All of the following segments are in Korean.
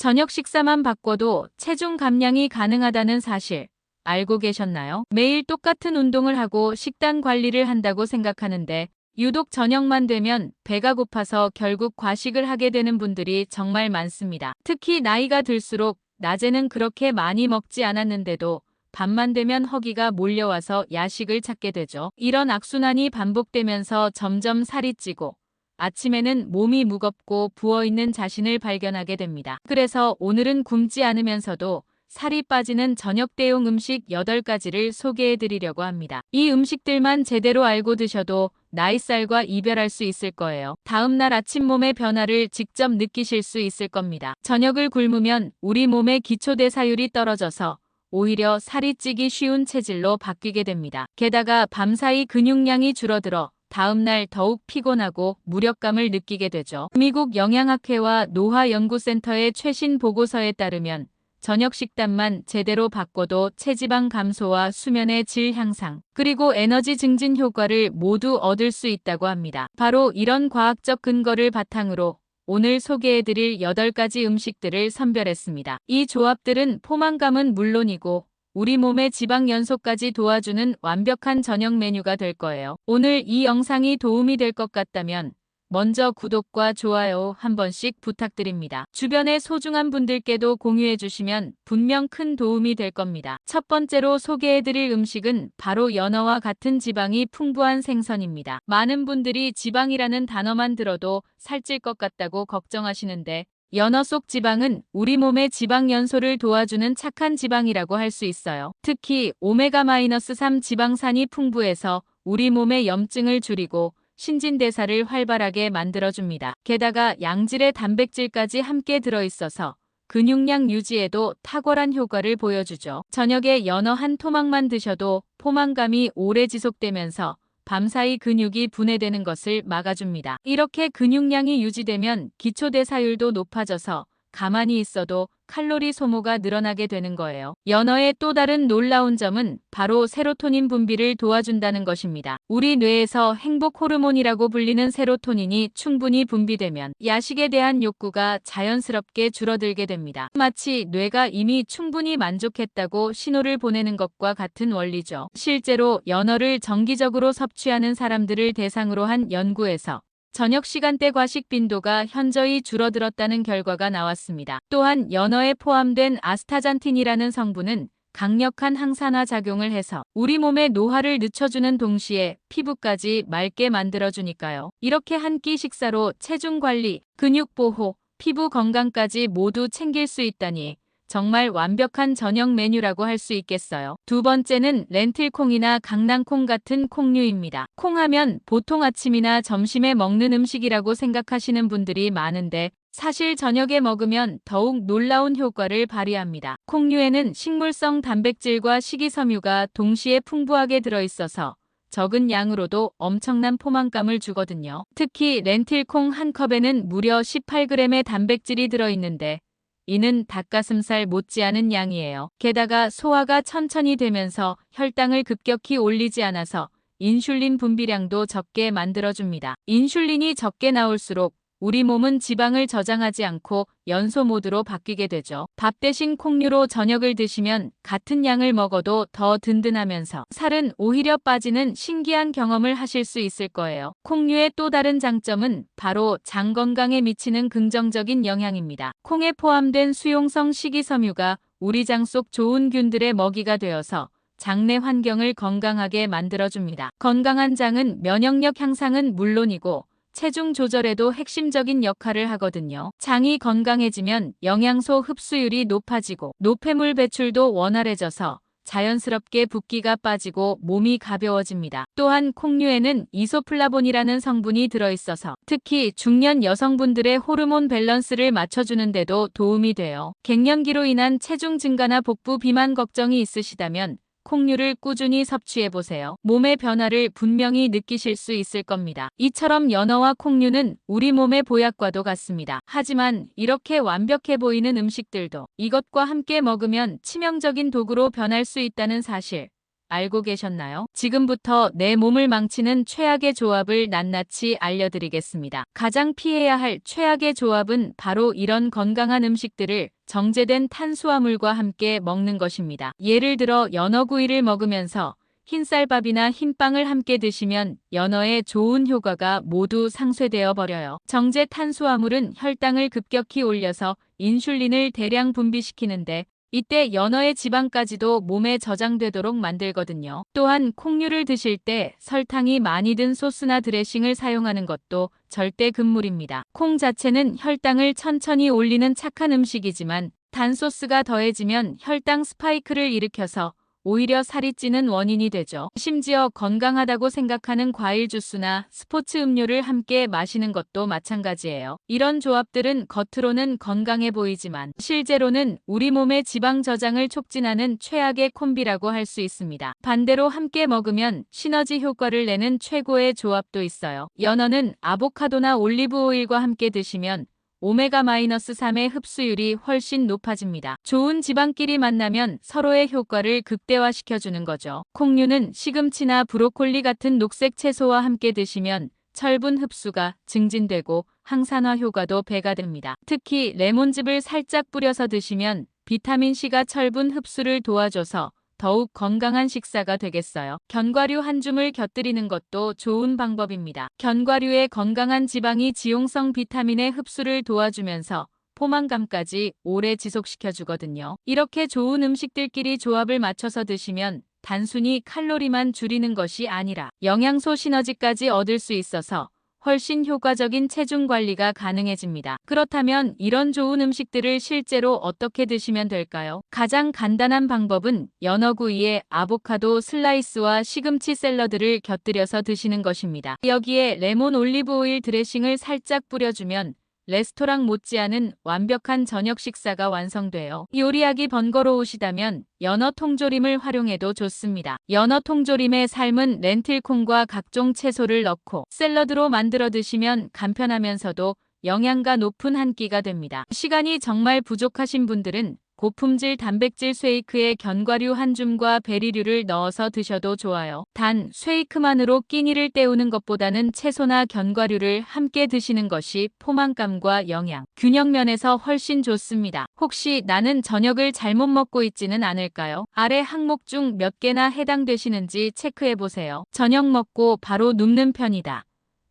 저녁 식사만 바꿔도 체중 감량이 가능하다는 사실 알고 계셨나요? 매일 똑같은 운동을 하고 식단 관리를 한다고 생각하는데 유독 저녁만 되면 배가 고파서 결국 과식을 하게 되는 분들이 정말 많습니다. 특히 나이가 들수록 낮에는 그렇게 많이 먹지 않았는데도 밤만 되면 허기가 몰려와서 야식을 찾게 되죠. 이런 악순환이 반복되면서 점점 살이 찌고 아침에는 몸이 무겁고 부어있는 자신을 발견하게 됩니다. 그래서 오늘은 굶지 않으면서도 살이 빠지는 저녁 대용 음식 8가지를 소개해 드리려고 합니다. 이 음식들만 제대로 알고 드셔도 나이살과 이별할 수 있을 거예요. 다음날 아침 몸의 변화를 직접 느끼실 수 있을 겁니다. 저녁을 굶으면 우리 몸의 기초대사율이 떨어져서 오히려 살이 찌기 쉬운 체질로 바뀌게 됩니다. 게다가 밤사이 근육량이 줄어들어 다음날 더욱 피곤하고 무력감을 느끼게 되죠. 미국 영양학회와 노화연구센터의 최신 보고서에 따르면 저녁 식단만 제대로 바꿔도 체지방 감소와 수면의 질 향상, 그리고 에너지 증진 효과를 모두 얻을 수 있다고 합니다. 바로 이런 과학적 근거를 바탕으로 오늘 소개해드릴 8가지 음식들을 선별했습니다. 이 조합들은 포만감은 물론이고 우리 몸의 지방 연소까지 도와주는 완벽한 저녁 메뉴가 될 거예요. 오늘 이 영상이 도움이 될 것 같다면 먼저 구독과 좋아요 한 번씩 부탁드립니다. 주변의 소중한 분들께도 공유해 주시면 분명 큰 도움이 될 겁니다. 첫 번째로 소개해 드릴 음식은 바로 연어와 같은 지방이 풍부한 생선입니다. 많은 분들이 지방이라는 단어만 들어도 살찔 것 같다고 걱정하시는데 연어 속 지방은 우리 몸의 지방 연소를 도와주는 착한 지방이라고 할 수 있어요. 특히 오메가-3 지방산이 풍부해서 우리 몸의 염증을 줄이고 신진대사를 활발하게 만들어줍니다. 게다가 양질의 단백질까지 함께 들어있어서 근육량 유지에도 탁월한 효과를 보여주죠. 저녁에 연어 한 토막만 드셔도 포만감이 오래 지속되면서 밤사이 근육이 분해되는 것을 막아줍니다. 이렇게 근육량이 유지되면 기초대사율도 높아져서 가만히 있어도 칼로리 소모가 늘어나게 되는 거예요. 연어의 또 다른 놀라운 점은 바로 세로토닌 분비를 도와준다는 것입니다. 우리 뇌에서 행복 호르몬이라고 불리는 세로토닌이 충분히 분비되면 야식에 대한 욕구가 자연스럽게 줄어들게 됩니다. 마치 뇌가 이미 충분히 만족했다고 신호를 보내는 것과 같은 원리죠. 실제로 연어를 정기적으로 섭취하는 사람들을 대상으로 한 연구에서 저녁 시간대 과식 빈도가 현저히 줄어들었다는 결과가 나왔습니다. 또한 연어에 포함된 아스타잔틴이라는 성분은 강력한 항산화 작용을 해서 우리 몸의 노화를 늦춰주는 동시에 피부까지 맑게 만들어주니까요. 이렇게 한 끼 식사로 체중 관리, 근육 보호, 피부 건강까지 모두 챙길 수 있다니 정말 완벽한 저녁 메뉴라고 할 수 있겠어요. 두 번째는 렌틸콩이나 강낭콩 같은 콩류입니다. 콩하면 보통 아침이나 점심에 먹는 음식이라고 생각하시는 분들이 많은데 사실 저녁에 먹으면 더욱 놀라운 효과를 발휘합니다. 콩류에는 식물성 단백질과 식이섬유가 동시에 풍부하게 들어있어서 적은 양으로도 엄청난 포만감을 주거든요. 특히 렌틸콩 한 컵에는 무려 18g의 단백질이 들어있는데 이는 닭가슴살 못지않은 양이에요. 게다가 소화가 천천히 되면서 혈당을 급격히 올리지 않아서 인슐린 분비량도 적게 만들어줍니다. 인슐린이 적게 나올수록 우리 몸은 지방을 저장하지 않고 연소 모드로 바뀌게 되죠. 밥 대신 콩류로 저녁을 드시면 같은 양을 먹어도 더 든든하면서 살은 오히려 빠지는 신기한 경험을 하실 수 있을 거예요. 콩류의 또 다른 장점은 바로 장 건강에 미치는 긍정적인 영향입니다. 콩에 포함된 수용성 식이섬유가 우리 장 속 좋은 균들의 먹이가 되어서 장내 환경을 건강하게 만들어줍니다. 건강한 장은 면역력 향상은 물론이고 체중 조절에도 핵심적인 역할을 하거든요. 장이 건강해지면 영양소 흡수율이 높아지고 노폐물 배출도 원활해져서 자연스럽게 붓기가 빠지고 몸이 가벼워집니다. 또한 콩류에는 이소플라본이라는 성분이 들어있어서 특히 중년 여성분들의 호르몬 밸런스를 맞춰주는 데도 도움이 돼요. 갱년기로 인한 체중 증가나 복부 비만 걱정이 있으시다면 콩류를 꾸준히 섭취해보세요. 몸의 변화를 분명히 느끼실 수 있을 겁니다. 이처럼 연어와 콩류는 우리 몸의 보약과도 같습니다. 하지만 이렇게 완벽해 보이는 음식들도 이것과 함께 먹으면 치명적인 도구로 변할 수 있다는 사실 알고 계셨나요? 지금부터 내 몸을 망치는 최악의 조합을 낱낱이 알려드리겠습니다. 가장 피해야 할 최악의 조합은 바로 이런 건강한 음식들을 정제된 탄수화물과 함께 먹는 것입니다. 예를 들어 연어구이를 먹으면서 흰쌀밥이나 흰빵을 함께 드시면 연어의 좋은 효과가 모두 상쇄되어 버려요. 정제 탄수화물은 혈당을 급격히 올려서 인슐린을 대량 분비시키는데 이때 연어의 지방까지도 몸에 저장되도록 만들거든요. 또한 콩류를 드실 때 설탕이 많이 든 소스나 드레싱을 사용하는 것도 절대 금물입니다. 콩 자체는 혈당을 천천히 올리는 착한 음식이지만 단소스가 더해지면 혈당 스파이크를 일으켜서 오히려 살이 찌는 원인이 되죠. 심지어 건강하다고 생각하는 과일 주스나 스포츠 음료를 함께 마시는 것도 마찬가지예요. 이런 조합들은 겉으로는 건강해 보이지만 실제로는 우리 몸의 지방 저장을 촉진하는 최악의 콤비라고 할 수 있습니다. 반대로 함께 먹으면 시너지 효과를 내는 최고의 조합도 있어요. 연어는 아보카도나 올리브 오일과 함께 드시면 오메가-3의 흡수율이 훨씬 높아집니다. 좋은 지방끼리 만나면 서로의 효과를 극대화시켜주는 거죠. 콩류는 시금치나 브로콜리 같은 녹색 채소와 함께 드시면 철분 흡수가 증진되고 항산화 효과도 배가 됩니다. 특히 레몬즙을 살짝 뿌려서 드시면 비타민C가 철분 흡수를 도와줘서 더욱 건강한 식사가 되겠어요. 견과류 한 줌을 곁들이는 것도 좋은 방법입니다. 견과류의 건강한 지방이 지용성 비타민의 흡수를 도와주면서 포만감까지 오래 지속시켜 주거든요. 이렇게 좋은 음식들끼리 조합을 맞춰서 드시면 단순히 칼로리만 줄이는 것이 아니라 영양소 시너지까지 얻을 수 있어서 훨씬 효과적인 체중 관리가 가능해집니다. 그렇다면 이런 좋은 음식들을 실제로 어떻게 드시면 될까요? 가장 간단한 방법은 연어구이에 아보카도 슬라이스와 시금치 샐러드를 곁들여서 드시는 것입니다. 여기에 레몬 올리브 오일 드레싱을 살짝 뿌려주면 레스토랑 못지않은 완벽한 저녁 식사가 완성돼요. 요리하기 번거로우시다면 연어 통조림을 활용해도 좋습니다. 연어 통조림에 삶은 렌틸콩과 각종 채소를 넣고 샐러드로 만들어 드시면 간편하면서도 영양가 높은 한 끼가 됩니다. 시간이 정말 부족하신 분들은 고품질 단백질 쉐이크에 견과류 한 줌과 베리류를 넣어서 드셔도 좋아요. 단, 쉐이크만으로 끼니를 때우는 것보다는 채소나 견과류를 함께 드시는 것이 포만감과 영양, 균형 면에서 훨씬 좋습니다. 혹시 나는 저녁을 잘못 먹고 있지는 않을까요? 아래 항목 중 몇 개나 해당되시는지 체크해 보세요. 저녁 먹고 바로 눕는 편이다.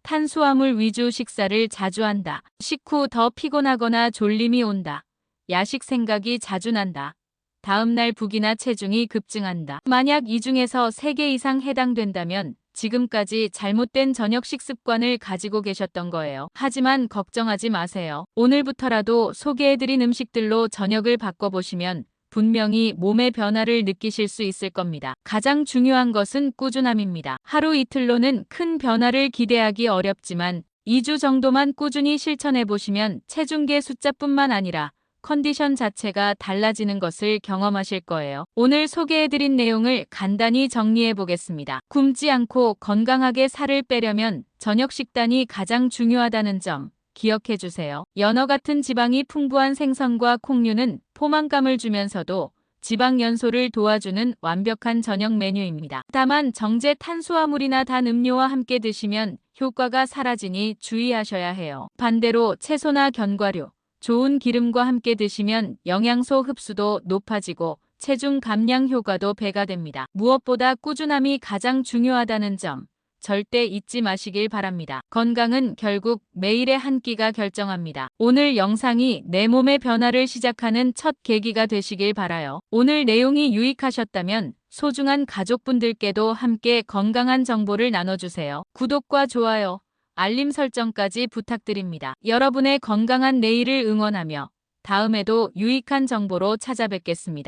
탄수화물 위주 식사를 자주 한다. 식후 더 피곤하거나 졸림이 온다. 야식 생각이 자주 난다. 다음날 북이나 체중이 급증한다. 만약 이 중에서 3개 이상 해당된다면 지금까지 잘못된 저녁 식 습관을 가지고 계셨던 거예요. 하지만 걱정하지 마세요. 오늘부터라도 소개해드린 음식들로 저녁을 바꿔보시면 분명히 몸의 변화를 느끼실 수 있을 겁니다. 가장 중요한 것은 꾸준함입니다. 하루 이틀로는 큰 변화를 기대하기 어렵지만 2주 정도만 꾸준히 실천해 보시면 체중계 숫자뿐만 아니라 컨디션 자체가 달라지는 것을 경험하실 거예요. 오늘 소개해드린 내용을 간단히 정리해 보겠습니다. 굶지 않고 건강하게 살을 빼려면 저녁 식단이 가장 중요하다는 점 기억해 주세요. 연어 같은 지방이 풍부한 생선과 콩류는 포만감을 주면서도 지방 연소를 도와주는 완벽한 저녁 메뉴입니다. 다만 정제 탄수화물이나 단 음료와 함께 드시면 효과가 사라지니 주의하셔야 해요. 반대로 채소나 견과류, 좋은 기름과 함께 드시면 영양소 흡수도 높아지고 체중 감량 효과도 배가 됩니다. 무엇보다 꾸준함이 가장 중요하다는 점 절대 잊지 마시길 바랍니다. 건강은 결국 매일의 한 끼가 결정합니다. 오늘 영상이 내 몸의 변화를 시작하는 첫 계기가 되시길 바라요. 오늘 내용이 유익하셨다면 소중한 가족분들께도 함께 건강한 정보를 나눠주세요. 구독과 좋아요, 알림 설정까지 부탁드립니다. 여러분의 건강한 내일을 응원하며 다음에도 유익한 정보로 찾아뵙겠습니다.